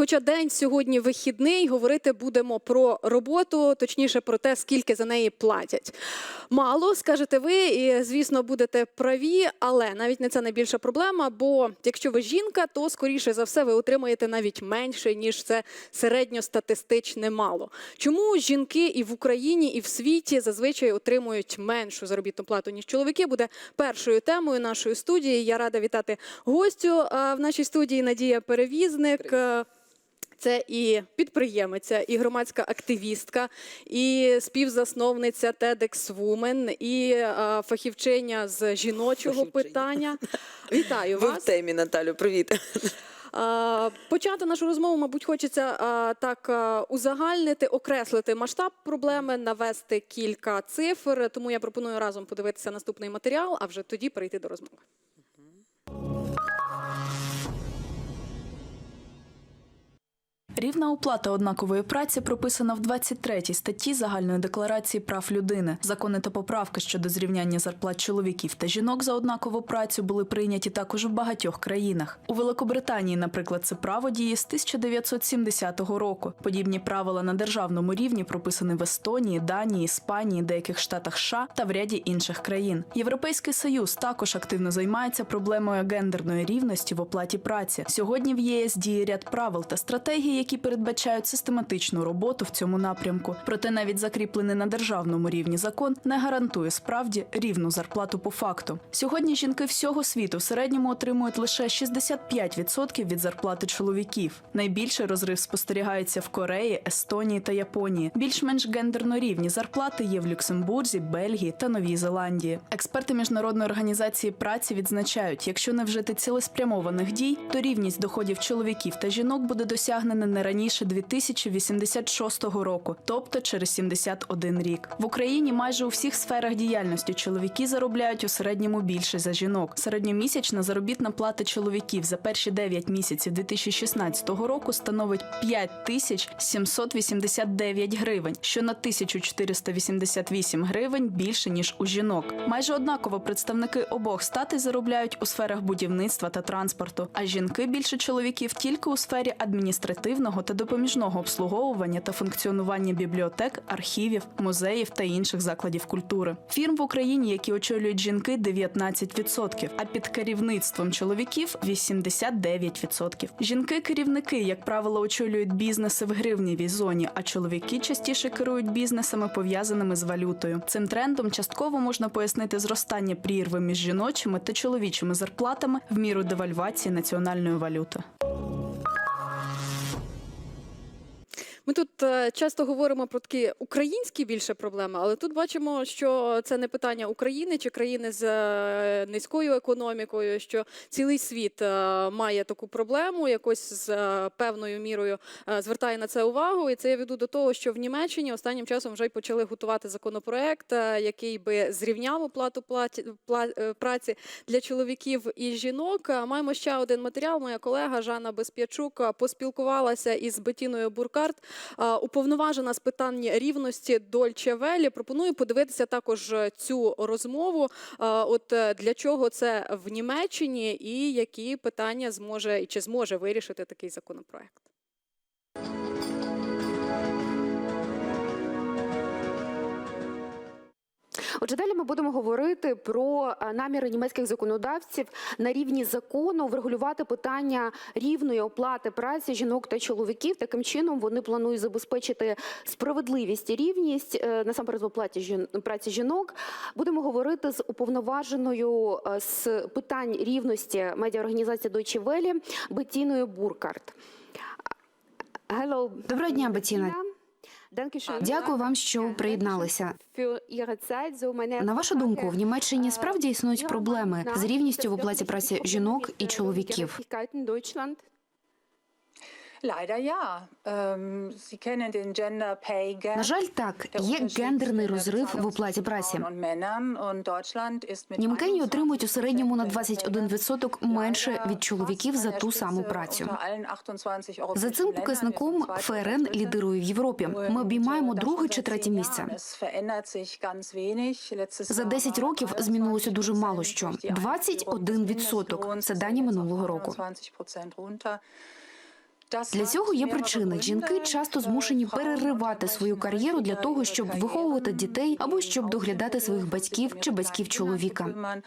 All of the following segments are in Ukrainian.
хоча день сьогодні вихідний, говорити будемо про роботу, точніше про те, скільки за неї платять. Мало скажете ви, і звісно, будете праві, але навіть не це найбільша проблема. Бо якщо ви жінка, то скоріше за все ви отримаєте навіть менше ніж це середньостатистичне мало. Чому жінки і в Україні, і в світі зазвичай отримують меншу заробітну плату ніж чоловіки? Буде першою темою нашої студії. Я рада вітати гостю в нашій студії Надія Перевізник. Е, Це і підприємиця, і громадська активістка, і співзасновниця TEDx Women, і е, фахівчиня з жіночого Фахівчиня. питання. Вітаю Ви в темі, Наталю, привіт. Почати нашу розмову, мабуть, хочеться так узагальнити, окреслити масштаб проблеми, навести кілька цифр. Тому я пропоную разом подивитися наступний матеріал, а вже тоді перейти до розмови. Рівна оплата однакової праці прописана в 23 статті загальної декларації прав людини. Закони та поправки щодо зрівняння зарплат чоловіків та жінок за однакову працю були прийняті також в багатьох країнах. У Великобританії, наприклад, це право діє з 1970 року. Подібні правила на державному рівні прописані в Естонії, Данії, Іспанії, деяких штатах США та в ряді інших країн. Європейський союз також активно займається проблемою гендерної рівності в оплаті праці. Сьогодні в ЄС діє ряд правил та стратегій, які передбачають систематичну роботу в цьому напрямку. Проте навіть закріплений на державному рівні закон не гарантує справді рівну зарплату по факту. Сьогодні жінки всього світу в середньому отримують лише 65% від зарплати чоловіків. Найбільший розрив спостерігається в Кореї, Естонії та Японії. Більш-менш гендерно рівні зарплати є в Люксембурзі, Бельгії та Новій Зеландії. Експерти міжнародної організації праці відзначають, якщо не вжити цілеспрямованих дій, то рівність доходів чоловіків та жінок буде досягнена не раніше 2086 року, тобто через 71 рік. В Україні майже у всіх сферах діяльності чоловіки заробляють у середньому більше за жінок. Середньомісячна заробітна плата чоловіків за перші 9 місяців 2016 року становить 5789 гривень, що на 1488 гривень більше ніж у жінок. Майже однаково представники обох статей заробляють у сферах будівництва та транспорту, а жінки більше чоловіків тільки у сфері адміністративного та допоміжного обслуговування та функціонування бібліотек, архівів, музеїв та інших закладів культури. Фірм в Україні, які очолюють жінки, 19%, а під керівництвом чоловіків 89%. Жінки-керівники, як правило, очолюють бізнеси в гривнівій зоні, а чоловіки частіше керують бізнесами, пов'язаними з валютою. Цим трендом частково можна пояснити зростання прірви між жіночими та чоловічими зарплатами в міру девальвації національної валюти. Ми тут е, часто говоримо про такі українські більше проблеми, але тут бачимо, що це не питання України чи країни з е, низькою економікою, що цілий світ е, має таку проблему, якось з певною мірою звертає на це увагу. І це я веду до того, що в Німеччині останнім часом вже й почали готувати законопроект, який би зрівняв оплату праці для чоловіків і жінок. Маємо ще один матеріал. Моя колега Жанна Безп'ячук поспілкувалася із Бетіною Буркарт, уповноважена з питань рівності Дольче Велі. Пропоную подивитися також е, цю розмову. От е, для чого це в Німеччині, і які питання зможе і чи зможе вирішити такий законопроект. Отже, далі ми будемо говорити про е, наміри німецьких законодавців на рівні закону врегулювати питання рівної оплати праці жінок та чоловіків. Таким чином вони планують забезпечити справедливість і рівність е, насамперед в оплаті праці жінок. Будемо говорити з уповноваженою е, з питань рівності медіаорганізації Deutsche Welle Бетіною Буркарт. Hello, Доброго дня, Бетіна. Дякую вам, що приєдналися. На вашу думку, в Німеччині справді існують проблеми з рівністю в оплаті праці жінок і чоловіків. На жаль, так. Є гендерний розрив в оплаті праці. Німки отримують у середньому на 21% менше від чоловіків за ту саму працю. За цим показником ФРН лідирує в Європі. Ми обіймаємо друге чи третє місце. За 10 років змінилося дуже мало що. 21% – це дані минулого року. Для цього є причини. Жінки часто змушені переривати свою кар'єру для того, щоб виховувати дітей або щоб доглядати своїх батьків чи батьків чоловіка.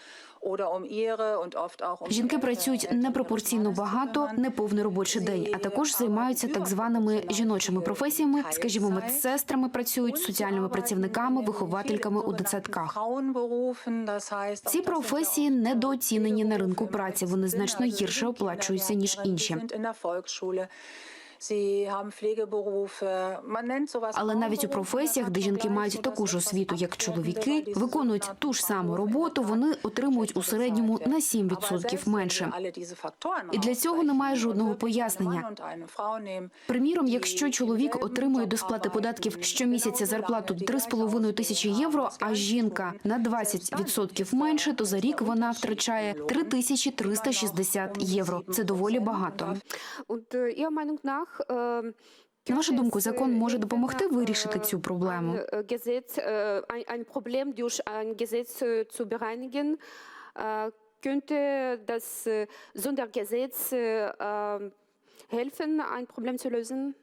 Жінки працюють непропорційно багато, неповний робочий день, а також займаються так званими жіночими професіями, скажімо, медсестрами працюють, соціальними працівниками, виховательками у дитсадках. Ці професії недооцінені на ринку праці. Вони значно гірше оплачуються ніж інші. Але навіть у професіях, де жінки мають таку ж освіту, як чоловіки, виконують ту ж саму роботу, вони отримують у середньому на 7% менше. І для цього немає жодного пояснення. Приміром, якщо чоловік отримує до сплати податків щомісяця зарплату 3,5 тисячі євро, а жінка на 20% менше, то за рік вона втрачає 3360 євро. Це доволі багато. Äh, äh, На вашу думку, закон може допомогти вирішити цю проблему? äh, äh, äh, äh, könnte das äh, Sondergesetz äh, äh, helfen, ein Problem zu lösen?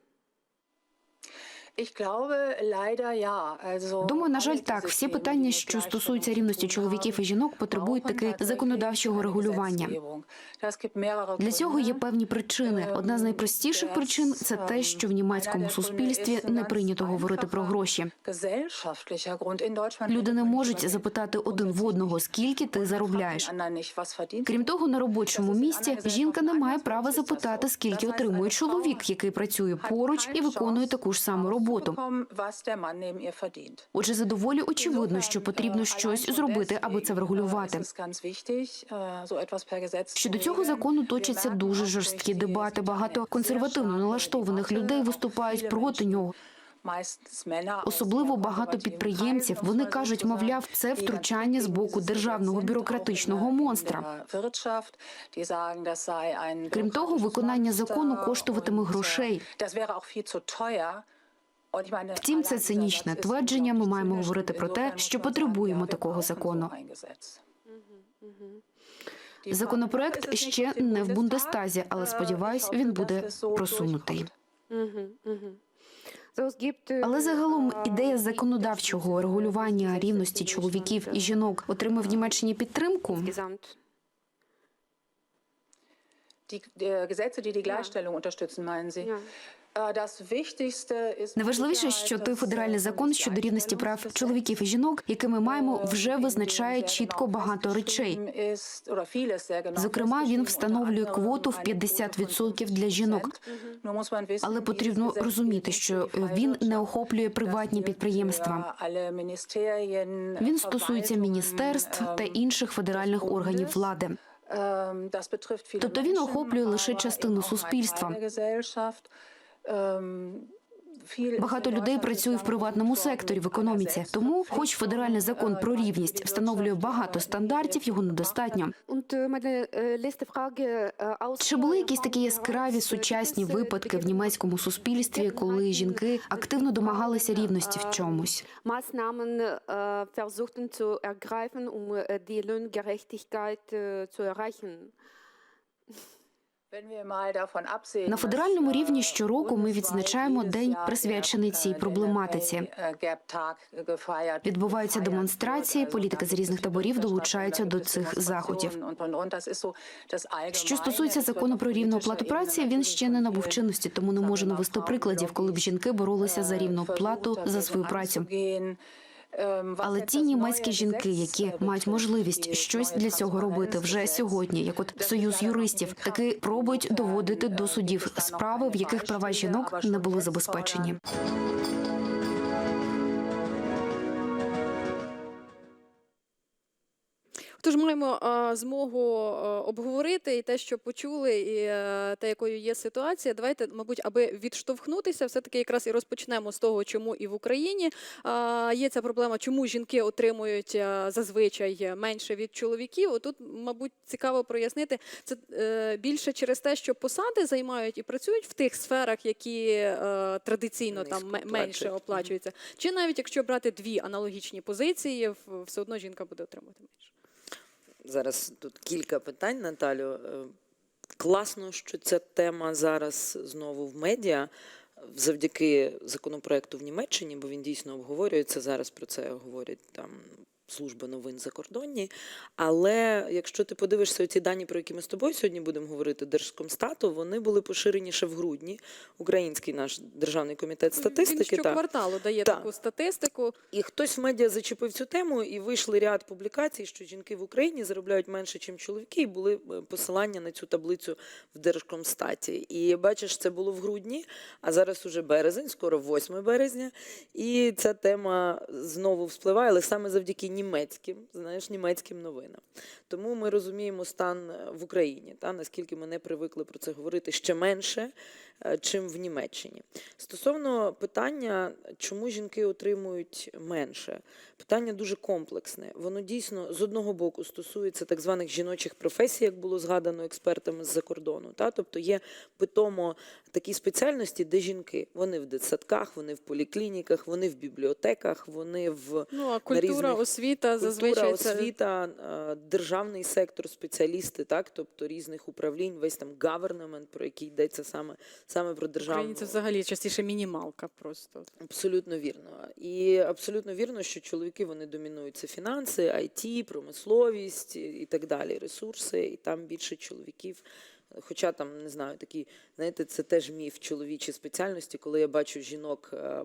Думаю, на жаль, так. Всі питання, що стосуються рівності чоловіків і жінок, потребують таки законодавчого регулювання. Для цього є певні причини. Одна з найпростіших причин це те, що в німецькому суспільстві не прийнято говорити про гроші. Люди не можуть запитати один в одного, скільки ти заробляєш. Крім того, на робочому місці жінка не має права запитати, скільки отримує чоловік, який працює поруч і виконує таку ж саму роботу. Отже, за доволі очевидно, що потрібно щось зробити, аби це врегулювати. Щодо цього закону точаться дуже жорсткі дебати. Багато консервативно налаштованих людей виступають проти нього. Особливо багато підприємців. Вони кажуть, мовляв, це втручання з боку державного бюрократичного монстра. Крім того, виконання закону коштуватиме грошей. Втім, це цинічне твердження. Ми маємо говорити про те, що потребуємо такого закону. Законопроект ще не в Бундестазі, але сподіваюсь, він буде просунутий. Але загалом ідея законодавчого регулювання рівності чоловіків і жінок отримав в Німеччині підтримку. Die äh, Gesetze, die die Gleichstellung unterstützen, meinen Sie? Äh, ist Найважливіше, що той федеральний закон щодо рівності прав чоловіків і жінок, який ми маємо, вже визначає чітко багато речей. Зокрема, він встановлює квоту в 50% для жінок. Але потрібно розуміти, що він не охоплює приватні підприємства. Він стосується міністерств та інших федеральних органів влади. Тобто він охоплює лише частину суспільства. Багато людей працює в приватному секторі в економіці. Тому, хоч федеральний закон про рівність встановлює багато стандартів, його недостатньо. Frage äh, aus Чи були якісь такі яскраві сучасні випадки в німецькому суспільстві, коли жінки активно домагалися рівності в чомусь? Um die Lohngerechtigkeit äh, zu erreichen? На федеральному рівні щороку ми відзначаємо день, присвячений цій проблематиці. Відбуваються демонстрації, політики з різних таборів долучаються до цих заходів. Що стосується закону про рівну оплату праці, він ще не набув чинності, тому не можу навести прикладів, коли б жінки боролися за рівну плату за свою працю. Але ті німецькі жінки, які мають можливість щось для цього робити вже сьогодні, як от союз юристів, таки пробують доводити до судів справи, в яких права жінок не були забезпечені. Тож маємо змогу обговорити і те, що почули, і е, те, якою є ситуація. Давайте, мабуть, аби відштовхнутися, все-таки якраз і розпочнемо з того, чому і в Україні є ця проблема, чому жінки отримують е, зазвичай менше від чоловіків. Отут, мабуть, цікаво прояснити це е, більше через те, що посади займають і працюють в тих сферах, які традиційно там менше оплачуються. Чи навіть якщо брати дві аналогічні позиції, все одно жінка буде отримувати менше. Зараз тут кілька питань, Наталю. Е, Класно, що ця тема зараз знову в медіа. Завдяки законопроекту в Німеччині, бо він дійсно обговорюється. Зараз про це говорять там служби новин закордонні. Але якщо ти подивишся ці дані, про які ми з тобою сьогодні будемо говорити, Держкомстату, вони були поширені ще в грудні. Український наш державний комітет Він статистики. так. щокварталу дає Так. таку статистику. І хтось в медіа зачепив цю тему, і вийшли ряд публікацій, що жінки в Україні заробляють менше, ніж чоловіки, і були е, посилання на цю таблицю в Держкомстаті. І бачиш, це було в грудні, а зараз уже березень, скоро 8 березня. І ця тема знову вспливає, але саме завдяки німецьким, знаєш, німецьким новинам. Тому ми розуміємо стан е, в Україні, та наскільки ми не привикли про це говорити ще менше, чим в Німеччині. Стосовно питання, чому жінки отримують менше, питання дуже комплексне. Воно дійсно з одного боку стосується так званих жіночих професій, як було згадано експертами з-за кордону. Та? Тобто є питомо такі спеціальності, де жінки вони в дитсадках, вони в поліклініках, вони в бібліотеках, вони в Ну а культура, різних- освіта Культура, зазвичай це освіта, е, державний сектор, спеціалісти, так, тобто різних управлінь, весь там government, про який йдеться саме, саме про державну. Україні це взагалі частіше мінімалка просто. Абсолютно вірно. І абсолютно вірно, що чоловіки вони домінують це фінанси, IT, промисловість і так далі, ресурси, і там більше чоловіків. Хоча там не знаю, такі, знаєте, це теж міф чоловічі спеціальності, коли я бачу жінок е,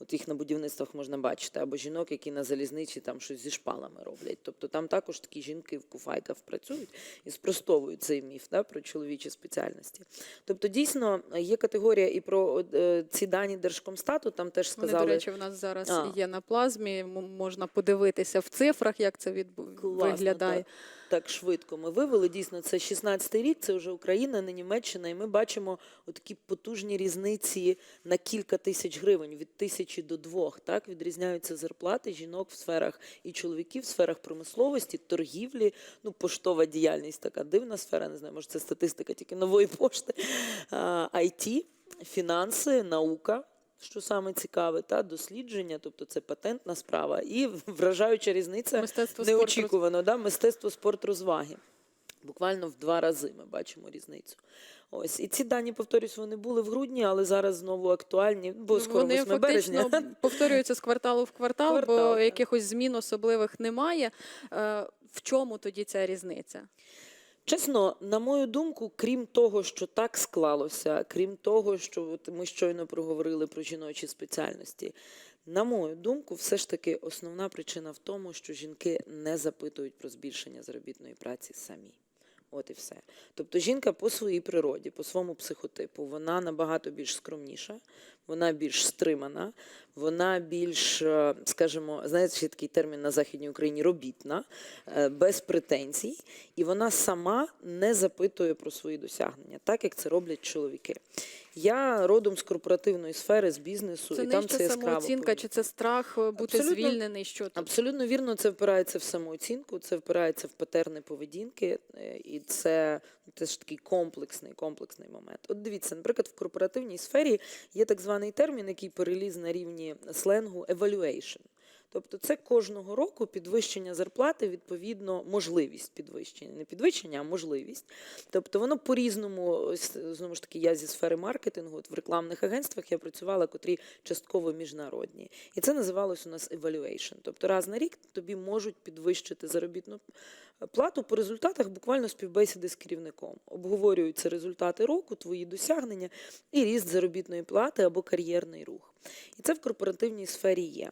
от їх на будівництвах можна бачити, або жінок, які на залізниці там щось зі шпалами роблять. Тобто там також такі жінки в куфайках працюють і спростовують цей міф да, про чоловічі спеціальності. Тобто, дійсно є категорія і про е, ці дані Держкомстату, там теж Вони, до речі, в нас зараз А. є на плазмі. Можна подивитися в цифрах, як це відбу... Класно, виглядає. Так, так швидко ми вивели. Дійсно, це 16-й рік, це вже Україна, не Німеччина, і ми бачимо такі потужні різниці на кілька тисяч гривень, від тисячі до двох. Так відрізняються зарплати жінок в сферах і чоловіків в сферах промисловості, торгівлі, ну поштова діяльність така дивна сфера. Не знаю, може це статистика тільки нової пошти, а, IT, фінанси, наука. Що саме цікаве, та дослідження, тобто це патентна справа, і вражаюча різниця Мистецтво неочікувано, да? мистецтво, спорт, розваги. Буквально в два рази ми бачимо різницю. Ось і ці дані, повторюсь, вони були в грудні, але зараз знову актуальні, бо скоро Вони 8 березня. фактично повторюються з кварталу в квартал, Квартал, бо так. якихось змін особливих немає. Е, В чому тоді ця різниця? Чесно, на мою думку, крім того, що так склалося, крім того, що ми щойно проговорили про жіночі спеціальності, на мою думку, все ж таки основна причина в тому, що жінки не запитують про збільшення заробітної праці самі. От і все. Тобто жінка по своїй природі, по своєму психотипу, вона набагато більш скромніша, вона більш стримана, вона більш, е, скажімо, знаєте, ще такий термін на Західній Україні робітна, е, без претензій, і вона сама не запитує про свої досягнення, так як це роблять чоловіки. Я родом з корпоративної сфери, з бізнесу, Це і там це яскраво. самооцінка, чи це страх е, бути Абсолютно. звільнений? Що тут? Абсолютно вірно, це впирається в самооцінку, це впирається в патерни поведінки, і це теж такий комплексний, комплексний момент. От дивіться, наприклад, в корпоративній сфері є так званий термін, який переліз на рівні сленгу evaluation. Тобто це кожного року підвищення зарплати, відповідно, можливість підвищення. Не підвищення, а можливість. Тобто воно по-різному, знову ж таки, я зі сфери маркетингу, от в рекламних агентствах я працювала, котрі частково міжнародні. І це називалось у нас evaluation. Тобто раз на рік тобі можуть підвищити заробітну плату по результатах буквально співбесіди з керівником. Обговорюються результати року, твої досягнення і ріст заробітної плати або кар'єрний рух. І це в корпоративній сфері є.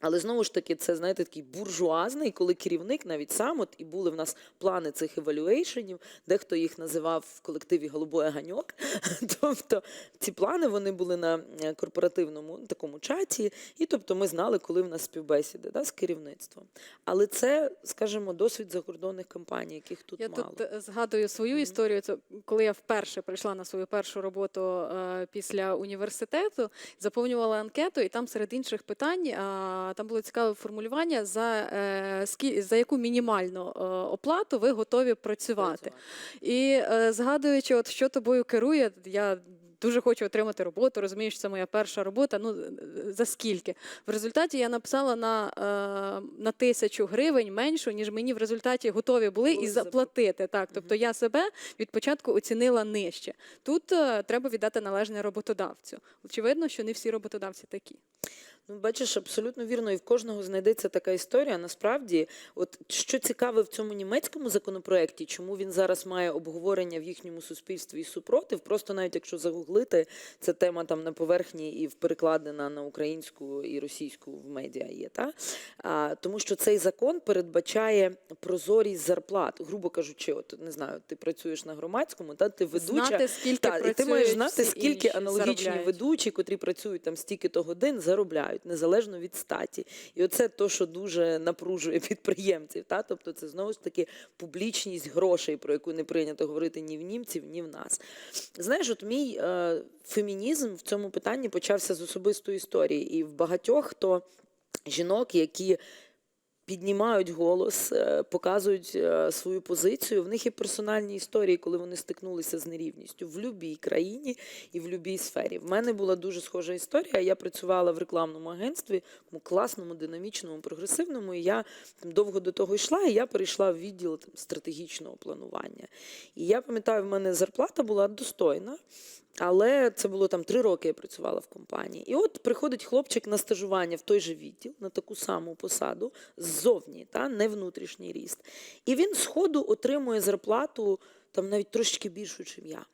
Але знову ж таки, це знаєте, такий буржуазний, коли керівник навіть сам от і були в нас плани цих евалюейшенів, дехто їх називав в колективі голубой ганьок. Тобто ці плани вони були на е, корпоративному такому чаті, і тобто ми знали, коли в нас співбесіди да, з керівництвом. Але це, скажімо, досвід закордонних компаній, яких тут Я мало. тут е, згадую свою історію. Це коли я вперше прийшла на свою першу роботу е, після університету, заповнювала анкету, і там серед інших питань е, там було цікаве формулювання за, е, за яку мінімальну е, оплату ви готові працювати. І е, згадуючи, от що тобою керує, я дуже хочу отримати роботу, розумію, що це моя перша робота. Ну за скільки? В результаті я написала на, на тисячу гривень меншу, ніж мені в результаті готові були Були і заплатити. Так, тобто я себе від початку оцінила нижче. Тут треба віддати належне роботодавцю. Очевидно, що не всі роботодавці такі. Ну, бачиш, абсолютно вірно, і в кожного знайдеться така історія. Насправді, от що цікаве в цьому німецькому законопроекті, чому він зараз має обговорення в їхньому суспільстві і супротив, просто навіть якщо загуглити, ця тема там на поверхні і перекладена на українську і російську в медіа є. Та? А, тому що цей закон передбачає прозорість зарплат, грубо кажучи, от не знаю, ти працюєш на громадському, та ти ведуча. Знати, скільки Так, і ти маєш знати, скільки аналогічні заробляють. ведучі, котрі працюють там стільки-то годин, заробляють незалежно від статі. І оце то, що дуже напружує підприємців. Та? Тобто це знову ж таки публічність грошей, про яку не прийнято говорити ні в німців, ні в нас. Знаєш, от мій е, фемінізм в цьому питанні почався з особистої історії. І в багатьох хто жінок, які піднімають голос, е, показують е, свою позицію. В них є персональні історії, коли вони стикнулися з нерівністю в будь-якій країні і в будь-якій сфері. В мене була дуже схожа історія. Я працювала в рекламному агентстві, класному, динамічному, прогресивному. І я там довго до того йшла, і я перейшла в відділ там, стратегічного планування. І я пам'ятаю, в мене зарплата була достойна. Але це було там три роки я працювала в компанії. І от приходить хлопчик на стажування в той же відділ, на таку саму посаду, ззовні, та, не внутрішній ріст. І він сходу отримує зарплату там навіть трошки більшу, ніж я.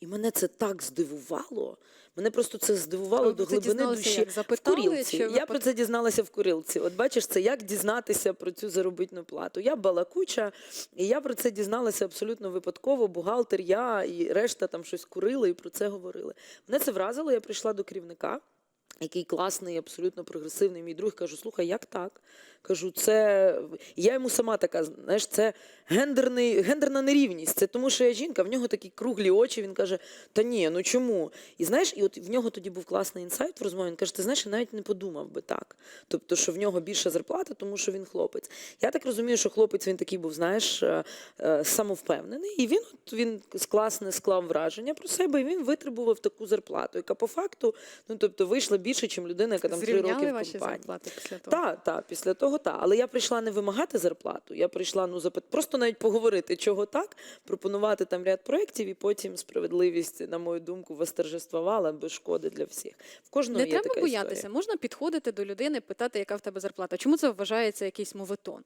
І мене це так здивувало. Мене просто це здивувало А до глибини душі. як? В курілці. Я ви про це дізналася в курилці. От бачиш, це як дізнатися про цю заробітну плату. Я балакуча, і я про це дізналася абсолютно випадково. Бухгалтер, я і решта там щось курили і про це говорили. Мене це вразило. Я прийшла до керівника. Який класний, абсолютно прогресивний мій друг, кажу, слухай, як так? Кажу, це я йому сама така, знаєш, це гендерний, гендерна нерівність. Це тому, що я жінка, в нього такі круглі очі. Він каже: Та ні, ну чому? І знаєш, і от в нього тоді був класний інсайт в розмові. Він каже: Ти знаєш, я навіть не подумав би так. Тобто, що в нього більша зарплата, тому що він хлопець. Я так розумію, що хлопець він такий був, знаєш, е, е, самовпевнений, і він от він класне склав враження про себе, і він витребував таку зарплату, яка по факту, ну тобто, вийшла більше, ніж людина, яка там три роки в ваші компанії. зарплати після того? Так, так, після того так. Але я прийшла не вимагати зарплату. Я прийшла ну запит, просто навіть поговорити, чого так, пропонувати там ряд проєктів, і потім справедливість, на мою думку, восторжествувала без шкоди для всіх. В кожного Не є треба така боятися. історія. Можна підходити до людини, питати, яка в тебе зарплата. Чому це вважається якийсь моветон?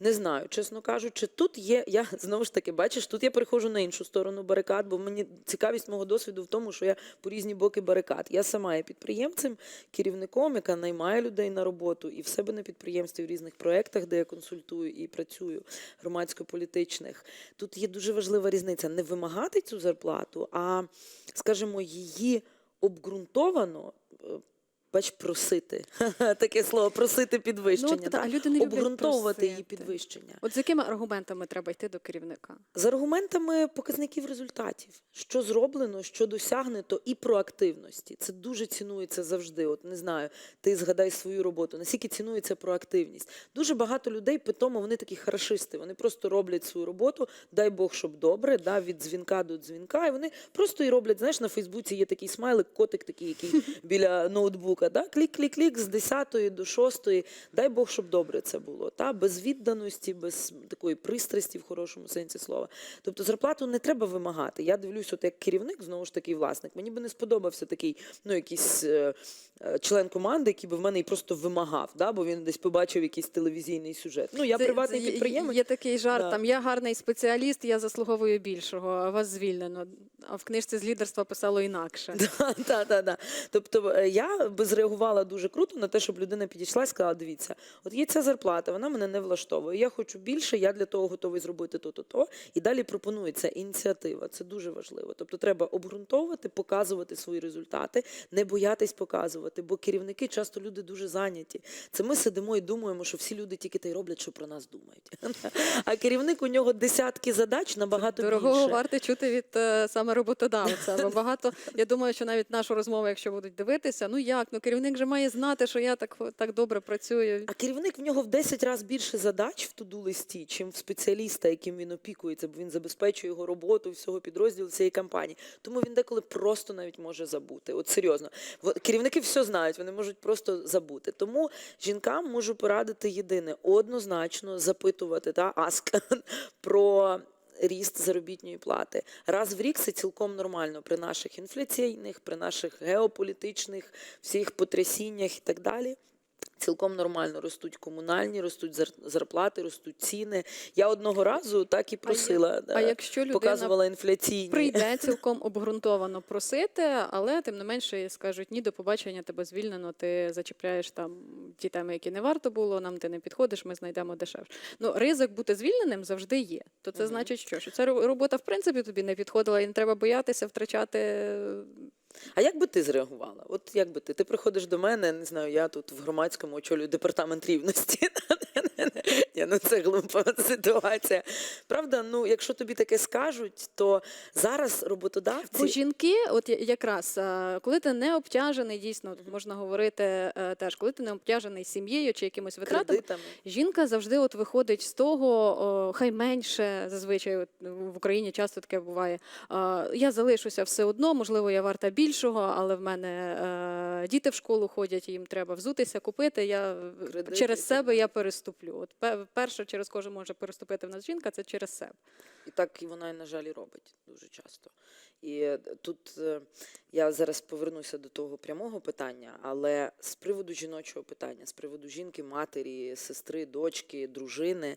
Не знаю, чесно кажучи, тут є. Я знову ж таки бачиш, тут я приходжу на іншу сторону барикад, бо мені цікавість мого досвіду в тому, що я по різні боки барикад. Я сама є підприємцем, керівником, яка наймає людей на роботу і в себе на підприємстві в різних проєктах, де я консультую і працюю громадсько-політичних. Тут є дуже важлива різниця не вимагати цю зарплату, а скажімо, її обґрунтовано. Бач, просити таке слово, просити підвищення. Ну, от, так? а люди не обґрунтовувати її підвищення. От з якими аргументами треба йти до керівника? З аргументами показників результатів, що зроблено, що досягнуто, і проактивності. Це дуже цінується завжди. От не знаю, ти згадай свою роботу. Наскільки цінується проактивність? Дуже багато людей питомо, вони такі харашисти. Вони просто роблять свою роботу. Дай Бог, щоб добре, да, від дзвінка до дзвінка. І вони просто і роблять. Знаєш, на Фейсбуці є такий смайлик, котик такий, який біля ноутбука. Да? Клік-клік-клік з 10 до 6. Дай Бог, щоб добре це було. Та? Без відданості, без такої пристрасті в хорошому сенсі слова. Тобто зарплату не треба вимагати. Я дивлюсь, от як керівник, знову ж таки, власник. Мені би не сподобався такий, ну, якийсь е, е, член команди, який би в мене і просто вимагав, да? бо він десь побачив якийсь телевізійний сюжет. Ну, я Це- приватний це підприємець. Є такий жарт, Да. там я гарний спеціаліст, я заслуговую більшого, а вас звільнено. А в книжці з лідерства писало інакше. Да, да, да, да. Тобто е, я би зреагувала дуже круто на те, щоб людина підійшла і сказала: дивіться, от є ця зарплата, вона мене не влаштовує. Я хочу більше, я для того готовий зробити то, то. І далі пропонується ініціатива. Це дуже важливо. Тобто треба обґрунтовувати, показувати свої результати, не боятись показувати, бо керівники часто люди дуже зайняті. Це ми сидимо і думаємо, що всі люди тільки те й роблять, що про нас думають. А керівник у нього десятки задач набагато Дорогого більше. варто чути від е, саме роботодавця. Бо багато, я думаю, що навіть нашу розмову, якщо будуть дивитися, ну як, ну Ну керівник же має знати, що я так, так добре працюю. А керівник в нього в 10 разів більше задач в туду листі, чим в спеціаліста, яким він опікується, бо він забезпечує його роботу всього підрозділу цієї кампанії. Тому він деколи просто навіть може забути. От серйозно, керівники все знають, вони можуть просто забути. Тому жінкам можу порадити єдине однозначно запитувати та ask про. Ріст заробітної плати раз в рік це цілком нормально при наших інфляційних, при наших геополітичних всіх потрясіннях і так далі. Цілком нормально ростуть комунальні, ростуть зарплати, ростуть ціни. Я одного разу так і просила, А да, якщо людина показувала інфляційні. прийде цілком обґрунтовано просити, але тим не менше скажуть ні, до побачення, тебе звільнено, ти зачіпляєш там ті теми, які не варто було, нам ти не підходиш, ми знайдемо дешевше. Ну, ризик бути звільненим завжди є. То це Мгм. значить, що? що ця робота в принципі тобі не підходила, і не треба боятися втрачати. А як би ти зреагувала? От як би ти? Ти приходиш до мене, не знаю, я тут в громадському очолюю департамент рівності. Ні, ну це глупа ситуація. Правда, ну якщо тобі таке скажуть, то зараз роботодавці Бо жінки, от якраз коли ти не обтяжений, дійсно тут можна говорити е, теж, коли ти не обтяжений сім'єю чи якимось витратами, кредитами. Жінка завжди от виходить з того, о, хай менше зазвичай от, в Україні часто таке буває. Я залишуся все одно, можливо, я варта більшого, але в мене е, діти в школу ходять, їм треба взутися, купити. Я Кредити через себе я переступлю. От перше, через кого може переступити в нас жінка, це через себе. І так вона, на жаль, і робить дуже часто. І тут е, я зараз повернуся до того прямого питання, але з приводу жіночого питання, з приводу жінки, матері, сестри, дочки, дружини,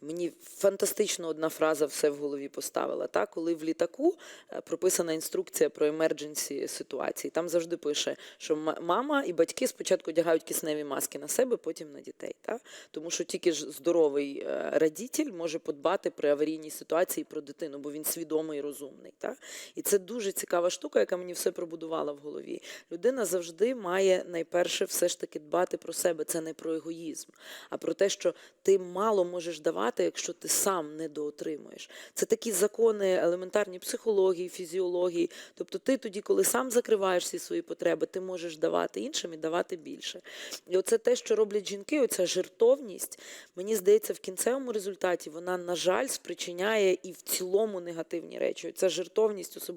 мені фантастично одна фраза все в голові поставила. Та? Коли в літаку е, прописана інструкція про емердженсі ситуації, там завжди пише, що мама і батьки спочатку одягають кисневі маски на себе, потім на дітей. Та? Тому що тільки ж здоровий е, радітель може подбати при аварійній ситуації про дитину, бо він свідомий і розумний. Та? І це дуже цікава штука, яка мені все пробудувала в голові. Людина завжди має найперше все ж таки дбати про себе. Це не про егоїзм, а про те, що ти мало можеш давати, якщо ти сам не доотримуєш. Це такі закони елементарні психології, фізіології. Тобто, ти тоді, коли сам закриваєш всі свої потреби, ти можеш давати іншим і давати більше. І оце те, що роблять жінки, оця жертовність, мені здається, в кінцевому результаті вона, на жаль, спричиняє і в цілому негативні речі. Ця жертовність, особливо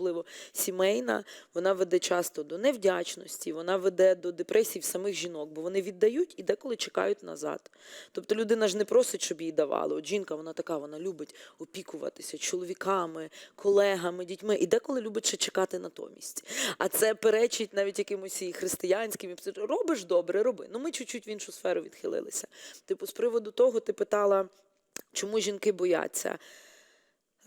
сімейна, вона веде часто до невдячності, вона веде до депресій в самих жінок, бо вони віддають і деколи чекають назад. Тобто людина ж не просить, щоб їй давали. От жінка, вона така, вона любить опікуватися чоловіками, колегами, дітьми, і деколи любить ще чекати натомість. А це перечить навіть якимось і християнським. і Робиш добре, роби. Ну ми чуть-чуть в іншу сферу відхилилися. Типу, з приводу того, ти питала, чому жінки бояться.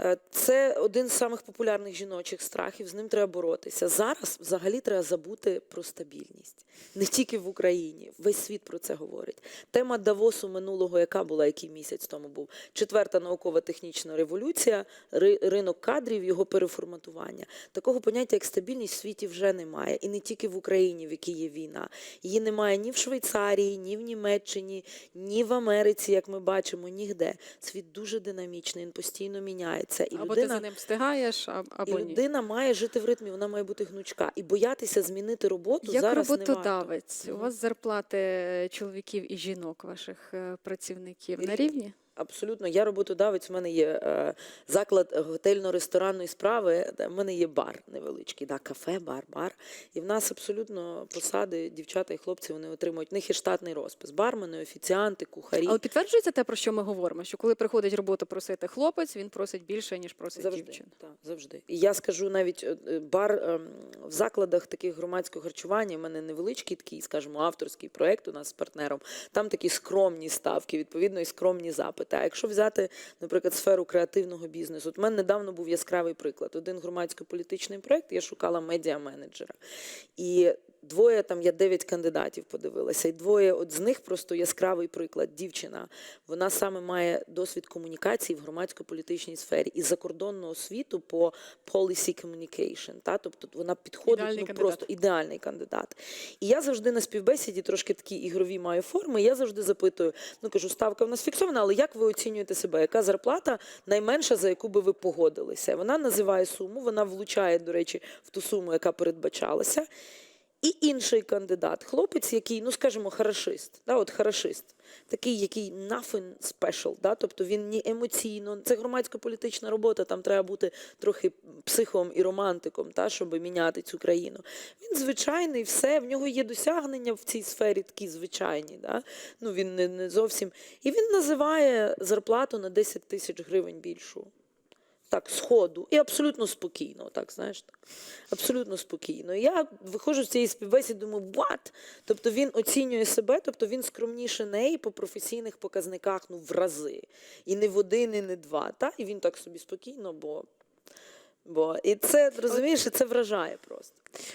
Е, Це один з самих популярних жіночих страхів. З ним треба боротися. Зараз взагалі треба забути про стабільність. Не тільки в Україні, весь світ про це говорить. Тема Давосу минулого, яка була, який місяць тому був. Четверта наукова-технічна революція, ринок кадрів, його переформатування. Такого поняття, як стабільність в світі вже немає. І не тільки в Україні, в якій є війна. Її немає ні в Швейцарії, ні в Німеччині, ні в Америці, як ми бачимо, нігде. Світ дуже динамічний, він постійно міняється. І або ти за ним встигаєш, а- і або ні. людина має жити в ритмі, вона має бути гнучка. І боятися змінити роботу Як зараз не роботодавець, варто. у вас зарплати чоловіків і жінок, ваших е, працівників на Рівні. рівні? Абсолютно, я роботодавець. У мене є е, заклад готельно-ресторанної справи. де В мене є бар невеличкий, да, кафе, бар, бар. І в нас абсолютно посади, дівчата і хлопці вони отримують. В них є штатний розпис: бармени, офіціанти, кухарі. Але підтверджується те, про що ми говоримо, що коли приходить роботу просити хлопець, він просить більше, ніж просить Завжди, дівчина. так, завжди. І я скажу навіть е, е, бар ем, в закладах таких громадського харчування. У мене невеличкий такий, скажімо, авторський проект у нас з партнером. Там такі скромні ставки, відповідно, і скромні запити. А якщо взяти, наприклад, сферу креативного бізнесу, от у мене недавно був яскравий приклад. Один громадсько-політичний проект, я шукала медіа-менеджера. І двоє там я дев'ять кандидатів подивилася, і двоє от з них просто яскравий приклад. Дівчина, вона саме має досвід комунікації в громадсько-політичній сфері і закордонну освіту по policy communication. Та? Тобто вона підходить Ідеальний ну, кандидат. просто ідеальний кандидат. І я завжди на співбесіді трошки такі ігрові маю форми. Я завжди запитую: ну кажу, ставка в нас фіксована, але як ви оцінюєте себе? Яка зарплата найменша, за яку би ви погодилися? Вона називає суму, вона влучає, до речі, в ту суму, яка передбачалася. І інший кандидат, хлопець, який, ну скажімо, хорошист, да, от хорошист, такий, який nothing special, да, тобто він ні емоційно, це громадсько-політична робота, там треба бути трохи психом і романтиком, та, щоб міняти цю країну. Він звичайний, все, в нього є досягнення в цій сфері такі звичайні. Да? Ну, він не, не зовсім. І він називає зарплату на 10 тисяч гривень більшу. Так, сходу. І абсолютно спокійно, так, знаєш, так. Абсолютно спокійно. Я виходжу з цієї співбесіди, думаю, what? Тобто він оцінює себе, тобто він скромніше неї по професійних показниках ну, в рази. І не в один, і не два. Та? І він так собі спокійно, бо. Бо і це розумієш, це вражає просто.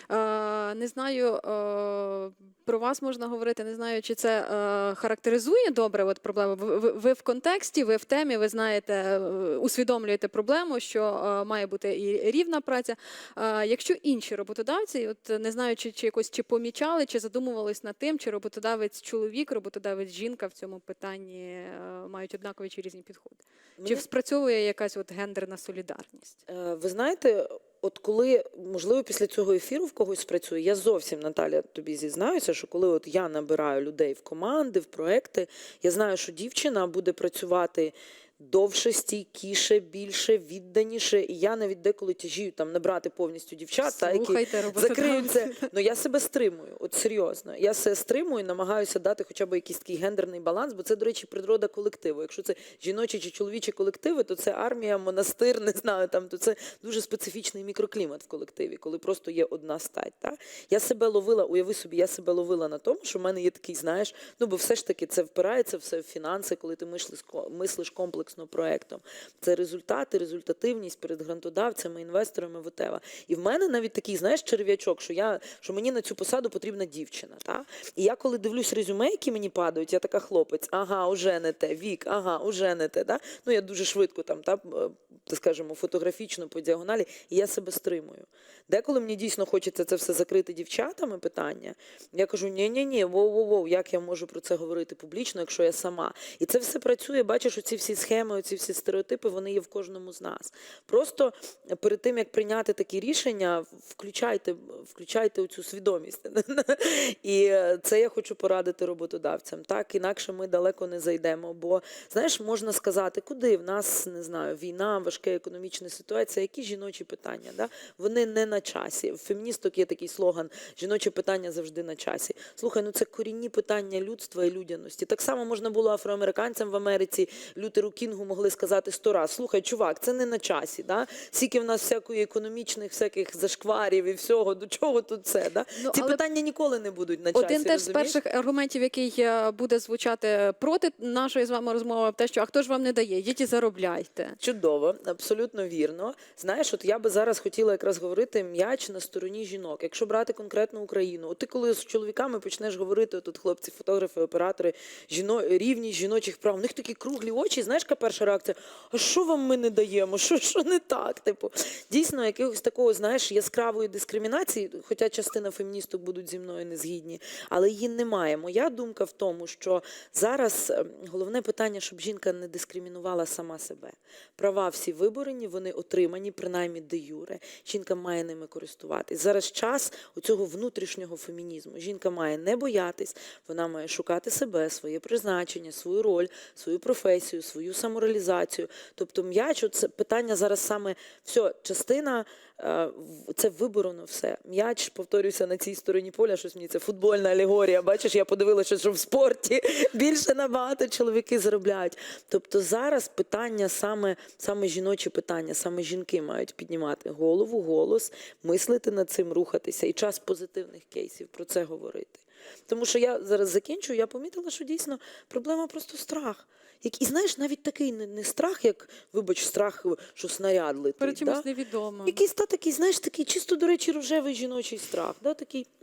Е, Не знаю, е, про вас можна говорити, не знаю, чи це е, характеризує добре от проблему. Ви, ви- в контексті, ви в темі, ви знаєте, е, усвідомлюєте проблему, що е, має бути і рівна праця. Е, Якщо інші роботодавці, от не знаю, чи, чи якось чи помічали, чи задумувались над тим, чи роботодавець чоловік, роботодавець жінка в цьому питанні е, мають однакові чи різні підходи. Чи Мені- спрацьовує якась от гендерна солідарність? Е, Ви знаєте, от коли, можливо, після цього ефіру в когось спрацює, я зовсім, Наталя, тобі зізнаюся, що коли от я набираю людей в команди, в проекти, я знаю, що дівчина буде працювати довше, стійкіше, більше, відданіше. І я навіть деколи тяжію там набрати повністю дівчат, та, які Слухайте, закриються. Ну я себе стримую, от серйозно. Я себе стримую, намагаюся дати хоча б якийсь такий гендерний баланс, бо це, до речі, природа колективу. Якщо це жіночі чи чоловічі колективи, то це армія, монастир, не знаю, там то це дуже специфічний мікроклімат в колективі, коли просто є одна стать. Та? Я себе ловила, уяви собі, я себе ловила на тому, що в мене є такий, знаєш, ну бо все ж таки це впирається все в фінанси, коли ти мислиш, мислиш комплексно проектом. Це результати, результативність перед грантодавцями, інвесторами, вотева. І в мене навіть такий, знаєш, черв'ячок, що я що мені на цю посаду потрібна дівчина. Та? І я коли дивлюсь резюме, які мені падають, я така хлопець, ага, уже не те, вік, ага, уже не те. Да? Ну я дуже швидко там, та, е, так скажемо, фотографічно по діагоналі, і я себе стримую. Деколи мені дійсно хочеться це все закрити дівчатами питання. Я кажу: ні, ні, ні, воу, воу, воу, як я можу про це говорити публічно, якщо я сама. І це все працює. Бачиш, оці всі схеми, оці всі стереотипи, вони є в кожному з нас. Просто перед тим як прийняти такі рішення, включайте, включайте оцю свідомість. І е, це я хочу порадити роботодавцям. Так, інакше ми далеко не зайдемо. Бо знаєш, можна сказати, куди в нас не знаю, війна, важка економічна ситуація, які жіночі питання? Да? Вони не на часі. В феміністок є такий слоган: жіночі питання завжди на часі. Слухай, ну це корінні питання людства і людяності. Так само можна було афроамериканцям в Америці, Лютеру Кінгу могли сказати сто раз: слухай, чувак, це не на часі. Да? Скільки в нас всякої економічних всяких зашкварів і всього, до чого тут це? Да? Ну, Ці але питання ніколи не будуть на часі. Один теж з перших аргументів, який е, буде звучати проти нашої з вами розмови, те, що а хто ж вам не дає, йдіть і заробляйте. Чудово, абсолютно вірно. Знаєш, от я би зараз хотіла якраз говорити м'яч на стороні жінок. Якщо брати конкретну Україну, от ти коли з чоловіками почнеш говорити, тут хлопці, фотографи, оператори, жіно, рівність жіночих прав, у них такі круглі очі. Знаєш, яка перша реакція? А що вам ми не даємо? Що, що не так? Типу, дійсно, якогось такого, знаєш, яскравої дискримінації, хоча частина феміністок будуть зі мною не згідні, але її немає. Моя думка в тому, що зараз ем, головне питання, щоб жінка не дискримінувала сама себе. Права всі виборені, вони отримані, принаймні де юре. Жінка має ними користуватись. Зараз час у цього внутрішнього фемінізму. Жінка має не боятись, вона має шукати себе, своє призначення, свою роль, свою професію, свою самореалізацію. Тобто, м'яч, це питання зараз саме все, частина. е, Це виборено все. М'яч, повторюся, на цій стороні поля, щось мені це футбольна алегорія. Бачиш, я подивилася, що в спорті більше набагато чоловіки заробляють. Тобто зараз питання саме, саме жіночі питання, саме жінки мають піднімати голову, голос, мислити над цим, рухатися. І час позитивних кейсів про це говорити. Тому що я зараз закінчу, я помітила, що дійсно проблема просто страх. Як, і знаєш, навіть такий не, не страх, як, вибач, страх, що снаряд летить. Перед чимось да? невідомим. Якийсь та такий, знаєш, такий чисто, до речі, рожевий жіночий страх. Да? Такий, «М, м,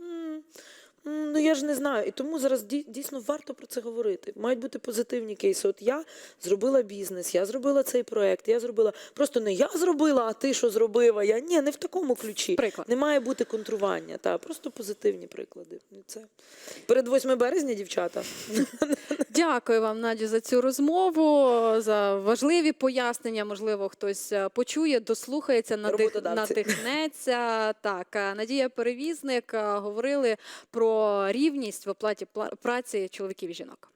ну я ж не знаю. І тому зараз дій- дійсно варто про це говорити. Мають бути позитивні кейси. От я зробила бізнес, я зробила цей проект, я зробила. Просто не я зробила, а ти що зробила. Я ні, не в такому ключі. Приклад. Не має бути контрування, та просто позитивні приклади. Це перед 8 березня, дівчата. Дякую вам, Наді, за цю розмову, за важливі пояснення. Можливо, хтось е, почує, дослухається, надих, надихнеться. Так, е, Надія Перевізник е, говорили про рівність в оплаті пла- праці чоловіків і жінок.